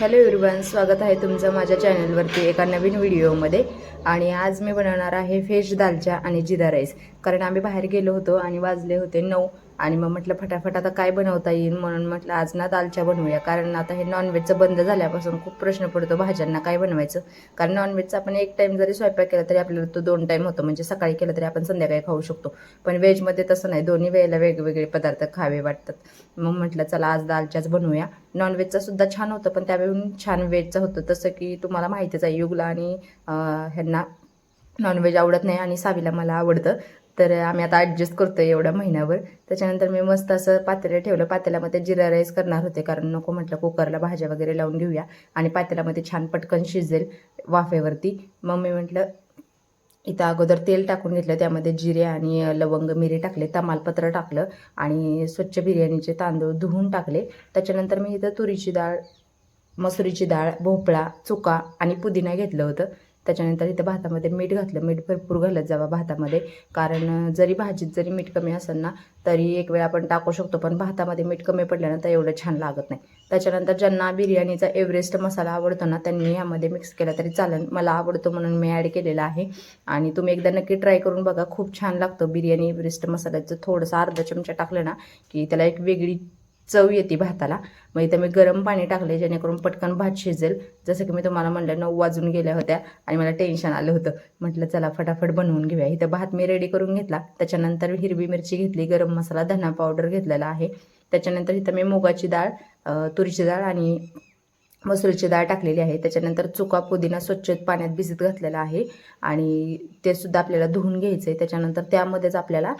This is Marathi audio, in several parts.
हॅलो एव्हरीवन स्वागत आहे तुमचं माझ्या चॅनलवरती एका नवीन व्हिडिओमध्ये. आणि आज मी बनवणार आहे व्हेज दालचा आणि जिरा राईस. कारण आम्ही बाहेर गेलो होतो आणि वाजले होते नऊ. आणि मग म्हटलं फटाफट आता काय बनवता येईल? म्हणून म्हटलं आज ना दालच्या बनवूया. कारण आता हे नॉनव्हेजचं बंद झाल्यापासून खूप प्रश्न पडतो भाज्यांना काय बनवायचं. कारण नॉनव्हेजचा आपण एक टाईम जरी स्वयंपाक केला तरी आपल्याला तो दोन टाईम होतो. म्हणजे सकाळी केलं तरी आपण संध्याकाळी खाऊ शकतो. पण व्हेजमध्ये तसं नाही. दोन्ही वेळेला वेगवेगळे पदार्थ खावे वाटतात. मग म्हटलं चला आज दालच्याच बनवूया. नॉनव्हेजचा सुद्धा छान होतं. पण त्यावेळी छान व्हेजचं होतं. तसं की तुम्हाला माहितीच आहे युगला आणि ह्यांना नॉनव्हेज आवडत नाही आणि सावीला मला आवडतं. तर आम्ही आता ॲडजस्ट करतोय एवढ्या महिन्यावर. त्याच्यानंतर मी मस्त असं पातेलं ठेवलं. पातेल्यामध्ये जिरा राईस करणार होते कारण नको म्हटलं कुकरला भाज्या वगैरे लावून घेऊया. आणि पातेल्यामध्ये छान पटकन शिजेल वाफेवरती. मग मी म्हटलं इथं अगोदर तेल टाकून घेतलं. त्यामध्ये जिरे आणि लवंग मिरे टाकले तमालपत्र टाकलं आणि स्वच्छ बिर्याणीचे तांदूळ धुवून टाकले. त्याच्यानंतर मी इथं तुरीची डाळ मसुरीची डाळ भोपळा चुका आणि पुदिना घेतलं होतं. त्याच्यानंतर इथं भातामध्ये मीठ घातलं. मीठ भरपूर घालत जावा भातामध्ये. कारण जरी भाजीत जरी मीठ कमी असेल ना तरी एक वेळ आपण टाकू शकतो. पण भातामध्ये मीठ कमी पडल्यानंतर एवढं छान लागत नाही. त्याच्यानंतर ज्यांना बिर्याणीचा एव्हरेस्ट मसाला आवडतो ना त्यांनी यामध्ये मिक्स केला तरी चालेल. मला आवडतो म्हणून मी ॲड केलेला आहे. आणि तुम्ही एकदा नक्की ट्राय करून बघा. खूप छान लागतं बिर्याणी एव्हरेस्ट मसाल्याचं. थोडंसं अर्धा चमचा टाकलं ना की त्याला एक वेगळी चव येते भाताला. मग इथं मी गरम पाणी टाकले जेणेकरून पटकन भात शिजेल. जसं की मी तुम्हाला म्हणलं नऊ वाजून गेल्या होत्या आणि मला टेन्शन आलं होतं. म्हटलं चला फटाफट बनवून घेऊया. इथं भात मी रेडी करून घेतला. त्याच्यानंतर हिरवी मिरची घेतली गरम मसाला धना पावडर घेतलेला आहे. त्याच्यानंतर इथं मी मुगाची डाळ तुरीची डाळ आणि मसुरीची डाळ टाकलेली आहे. त्याच्यानंतर चुका पुदिना स्वच्छ पाण्यात भिजत घातलेला आहे आणि ते सुद्धा आपल्याला धुवून घ्यायचं आहे त्याच्यानंतर त्यामध्येच आपल्याला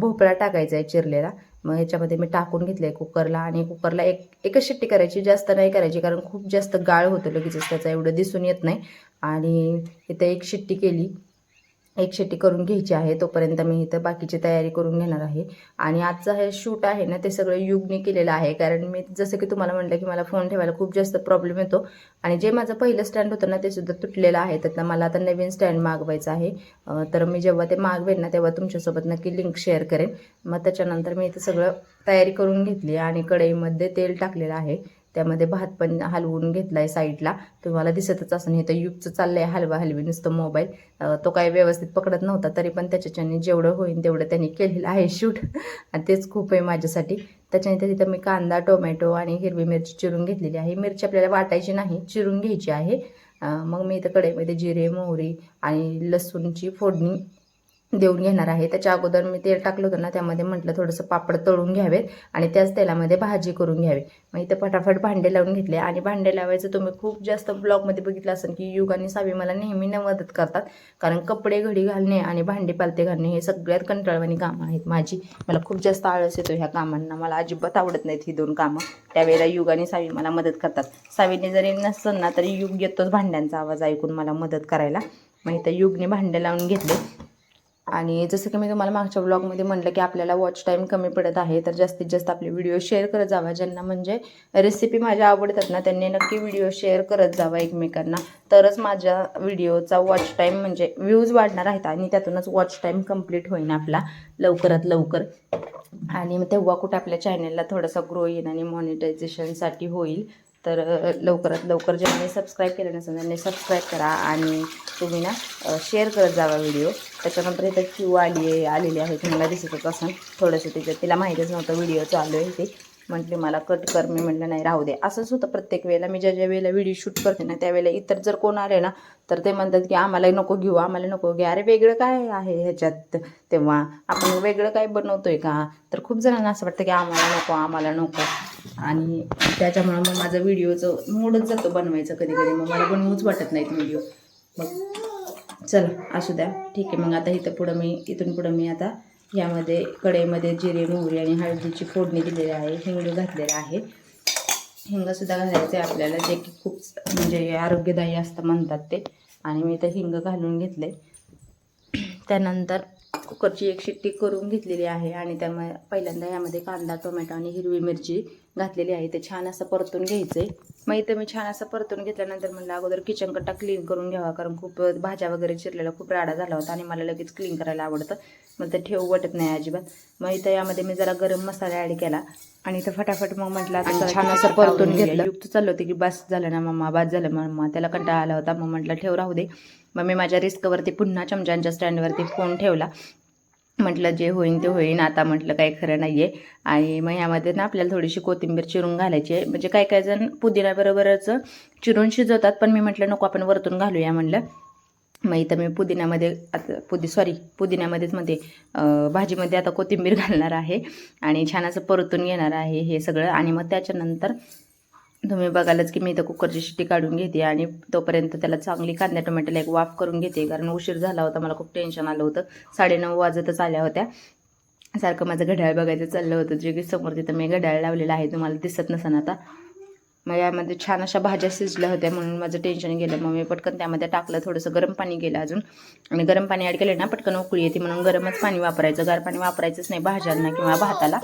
भोपळा टाकायचा आहे चिरलेला. मग ह्याच्यामध्ये मी टाकून घेतलं आहे कुकरला आणि कुकरला एक एकच शिट्टी करायची जास्त नाही करायची कारण खूप जास्त गाळ होतं लगेचच त्याचा एवढं दिसून येत नाही. आणि इथं एक शिट्टी केली. एक शेटी करून घ्यायची आहे तोपर्यंत मी इथं बाकीची तयारी करून घेणार आहे. आणि आजचं हे शूट आहे ना ते सगळं युगने केलेलं आहे. कारण मी जसं की तुम्हाला म्हटलं की मला फोन ठेवायला खूप जास्त प्रॉब्लेम येतो. आणि जे माझं पहिलं स्टँड होतं ना ते सुद्धा तुटलेलं आहे. त्यातनं मला आता नवीन स्टँड मागवायचं आहे. तर मी जेव्हा ते मागवेन ना तेव्हा तुमच्यासोबत नक्की लिंक शेअर करेन. मग त्याच्यानंतर मी इथं सगळं तयारी करून घेतली आणि कढईमध्ये तेल टाकलेलं आहे. त्यामध्ये भात पण हलवून घेतला आहे साईडला. तुम्हाला दिसतच असं हे तर युगचं चाललं आहे हलवा हलवी नुसतं मोबाईल. तो काय व्यवस्थित पकडत नव्हता तरी पण त्याच्याच्याने जेवढं होईल तेवढं त्यांनी केलेलं आहे शूट. आणि तेच खूप आहे माझ्यासाठी. त्याच्याने तर तिथं मी कांदा टोमॅटो आणि हिरवी मिरची चिरून घेतलेली आहे. मिरची आपल्याला वाटायची नाही चिरून घ्यायची आहे. मग मी इथं कढईमध्ये जिरे मोहरी आणि लसूणची फोडणी देऊन घेणार आहे. त्याच्या अगोदर मी तेल टाकलं होतं ना त्यामध्ये म्हटलं थोडंसं पापड तळून घ्यावेत आणि त्याच तेलामध्ये भाजी करून घ्यावी. मग इथं फटाफट भांडे लावून घेतले आणि भांडे लावायचं तुम्ही खूप जास्त ब्लॉगमध्ये बघितलं असेल की युग आणि सावी मला नेहमी न मदत करतात. कारण कपडे घडी घालणे आणि भांडे पालते घालणे हे सगळ्यात कंटाळवाणी कामं आहेत माझी. मला खूप जास्त आळस येतो ह्या कामांना. मला अजिबात आवडत नाहीत ही दोन कामं. त्यावेळेला युग आणि सावी मला मदत करतात. सावीने जरी नसलं ना तरी युग येतोच भांड्यांचा आवाज ऐकून मला मदत करायला. मग इथं युगने भांडे लावून घेतले. आणि जसं की मी तुम्हाला मागच्या ब्लॉगमध्ये म्हटलं की आपल्याला वॉच टाईम कमी पडत आहे तर जास्तीत जास्त आपले व्हिडिओ शेअर करत जावा. ज्यांना म्हणजे रेसिपी माझ्या आवडतात ना त्यांनी नक्की व्हिडिओ शेअर करत जावा एकमेकांना. तरच माझ्या व्हिडिओचा वॉच टाईम म्हणजे व्ह्यूज वाढणार आहेत आणि त्यातूनच वॉच टाईम कंप्लीट होईन आपला लवकरात लवकर. आणि मग तेव्हा कुठं आपल्या चॅनलला थोडासा ग्रो येईल आणि मॉनिटायझेशनसाठी होईल. तर लवकरात लवकर ज्यांनी सबस्क्राईब केलं नसेल त्यांनी सबस्क्राईब करा आणि तुम्ही ना शेअर करत जावा व्हिडिओ त्याच्यानंतर इथं क्यू आली आहे आलेली आहे तुम्हाला दिसतच असं थोडंसं तिचं तिला माहीतच नव्हतं व्हिडिओ चालू आहे ते. म्हटले मला कट कर. मी म्हटलं नाही राहू दे. असंच होतं प्रत्येक वेळेला. मी ज्या ज्या वेळेला व्हिडिओ शूट करते ना त्यावेळेला इतर जर कोण आले ना तर ते म्हणतात की आम्हाला नको घेऊ आम्हाला नको घ्या अरे वेगळं काय आहे ह्याच्यात? तेव्हा आपण वेगळं काय बनवतोय का? तर खूप जणांना असं वाटतं की आम्हाला नको आम्हाला नको. आणि त्याच्यामुळं मग माझं व्हिडिओचं मूडच जातो बनवायचं कधी कधी मग मला बनवूच वाटत नाहीत व्हिडिओ. मग चला असू द्या. ठीक आहे मग आता इथं पुढं मी इथून पुढं मी आता यामध्ये कढईमध्ये जिरे मोहरी आणि हळदीची फोडणी दिलेली आहे. हिंग घातलेला आहे. हिंगसुद्धा घालायचं आहे आपल्याला. जे की खूप म्हणजे आरोग्यदायी असतं म्हणतात ते. आणि मी इथं हिंग घालून घेतले त्यानंतर कुकरची एक शिट्टी करून घेतलेली आहे आणि त्यामुळे पहिल्यांदा यामध्ये कांदा टोमॅटो आणि हिरवी मिरची घातलेली आहे. ते छान असं परतून घ्यायचं आहे मग इथं मी छान असं परतून घेतल्यानंतर म्हणलं अगोदर किचन कट्टा क्लीन करून घ्यावा कारण खूप भाज्या वगैरे चिरलेला खूप राडा झाला होता आणि मला लगेच क्लीन करायला आवडतं. मग ते ठेवू वाटत नाही अजिबात. मग इथं यामध्ये मी जरा गरम मसाला ॲड केला आणि इथं फटाफट मग म्हटलं छान असं परतून घेतलं. युक्त चाललं होतं की बस झालं ना मम्मा बस झालं मम्मा त्याला कंटाळा आला होता. मग म्हटलं ठेव राहू दे. मग मी माझ्या रिस्कवरती पुन्हा चमच्यांच्या स्टँडवरती फोन ठेवला. म्हटलं जे होईन ते होईन आता म्हटलं काही खरं नाही आहे आणि मग ह्यामध्ये ना आपल्याला थोडीशी कोथिंबीर चिरून घालायची आहे. म्हणजे काही काही जण पुदिन्याबरोबरच चिरून शिजवतात पण मी म्हटलं नको आपण वरतून घालूया म्हटलं मग इथं मी पुदिन्यामध्ये आता पुदी सॉरी पुदिन्यामध्येच मध्ये भाजीमध्ये आता कोथिंबीर घालणार आहे. आणि छान असं परतून घेणार आहे हे सगळं. आणि मग त्याच्यानंतर तुम्ही बघालच की मी इथं कुकरची शिट्टी काढून घेते आणि तोपर्यंत त्याला चांगली कांद्या टोमॅटोला एक वाफ करून घेते कारण उशीर झाला होता मला खूप टेन्शन आलं होतं. साडेनऊ वाजतच आल्या होत्या. सारखं माझं घड्याळ बघायचं चाललं होतं जे की समोर तिथं मी घड्याळ लावलेलं आहे तुम्हाला दिसत नसन आता. मग यामध्ये छान अशा भाज्या शिजल्या होत्या म्हणून माझं टेन्शन गेलं. मग मी पटकन त्यामध्ये टाकलं थोडंसं गरम पाणी गेलं अजून. आणि गरम पाणी ॲड केलं ना पटकन उकळी येते म्हणून गरमच पाणी वापरायचं. गार पाणी वापरायचंच नाही भाज्यांना किंवा भाताला.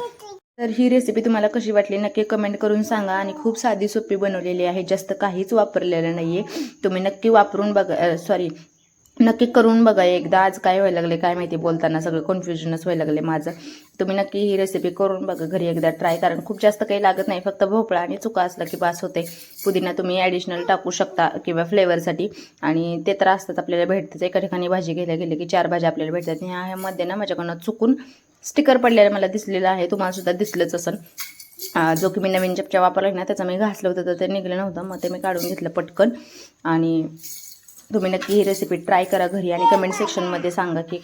तर ही रेसिपी तुम्हाला कशी वाटली नक्की कमेंट करून सांगा आणि खूप साधी सोपी बनवलेली आहे. जास्त काहीच वापरलेलं नाही आहे तुम्ही नक्की वापरून बघा सॉरी नक्की करून बघा. एकदा आज काय व्हायला लागले काय माहिती बोलताना सगळं कन्फ्युजनच व्हायला लागले माझं. तुम्ही नक्की ही रेसिपी करून बघा घरी एकदा ट्राय कारण खूप जास्त काही लागत नाही. फक्त भोपळा आणि चुका असला की बास होते. पुदिना तुम्ही ॲडिशनल टाकू शकता किंवा फ्लेवरसाठी आणि ते तर असतात आपल्याला भेटतात एका ठिकाणी भाजी घ्यायला गेले की चार भाज्या आपल्याला भेटतात. ह्या ह्यामध्ये ना माझ्याकडनं चुकून स्टिकर पडलेला मला दिसलेला आहे. तुम्हाला सुद्धा दिसलंच असेल. जो की मी नवीन चपच्या वापरला ना त्याचा मी घासलं होतं तर ते निघलं नव्हतं. मग ते मी काढून घेतलं पटकन. आणि तुम्ही नक्की ही रेसिपी ट्राय करा घरी आणि कमेंट सेक्शनमध्ये सांगा की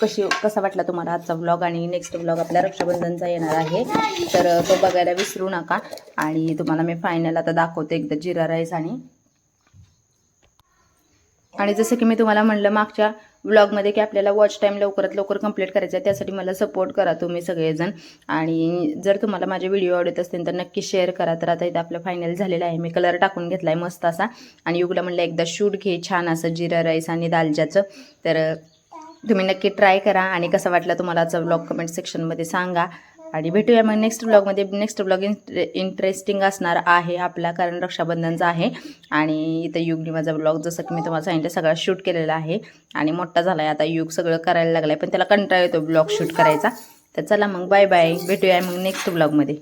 कशी कसा वाटला तुम्हाला आजचा व्लॉग आणि नेक्स्ट व्लॉग आपल्या रक्षाबंधनचा येणार आहे. तर तो बघायला विसरू नका. आणि तुम्हाला मी फायनल आता दाखवते एकदा जिरा राईस आणि आणि जसं की मी तुम्हाला म्हणलं मागच्या व्लॉगमध्ये की आपल्याला वॉच टाईम लवकरात लवकर कंप्लीट करायचं आहे त्यासाठी मला सपोर्ट करा तुम्ही सगळेजण. आणि जर तुम्हाला माझे व्हिडिओ आवडत असतील तर नक्की शेअर करा. तर आता इथं आपलं फायनल झालेलं आहे. मी कलर टाकून घेतला आहे मस्त असा. आणि युगला म्हणलं एकदा शूट घे छान असं जिरा राईस आणि दालच्याचं. तर तुम्ही नक्की ट्राय करा. आणि कसा वाटला तुम्हाला आजचा व्लॉग कमेंट सेक्शनमध्ये सांगा. आणि भेटूया मग नेक्स्ट ब्लॉगमध्ये नेक्स्ट ब्लॉग इंटरेस्टिंग असणार आहे आपला कारण रक्षाबंधनचा आहे. आणि इथं युगनी माझा ब्लॉग जसं की मी तुम्हाला सांगितलं सगळा शूट केलेला आहे. आणि मोठा झाला आहे आता युग सगळं करायला लागला आहे पण त्याला कंटाळा येतो ब्लॉग शूट करायचा. तर चला मग बाय बाय भेटूया मग नेक्स्ट ब्लॉगमध्ये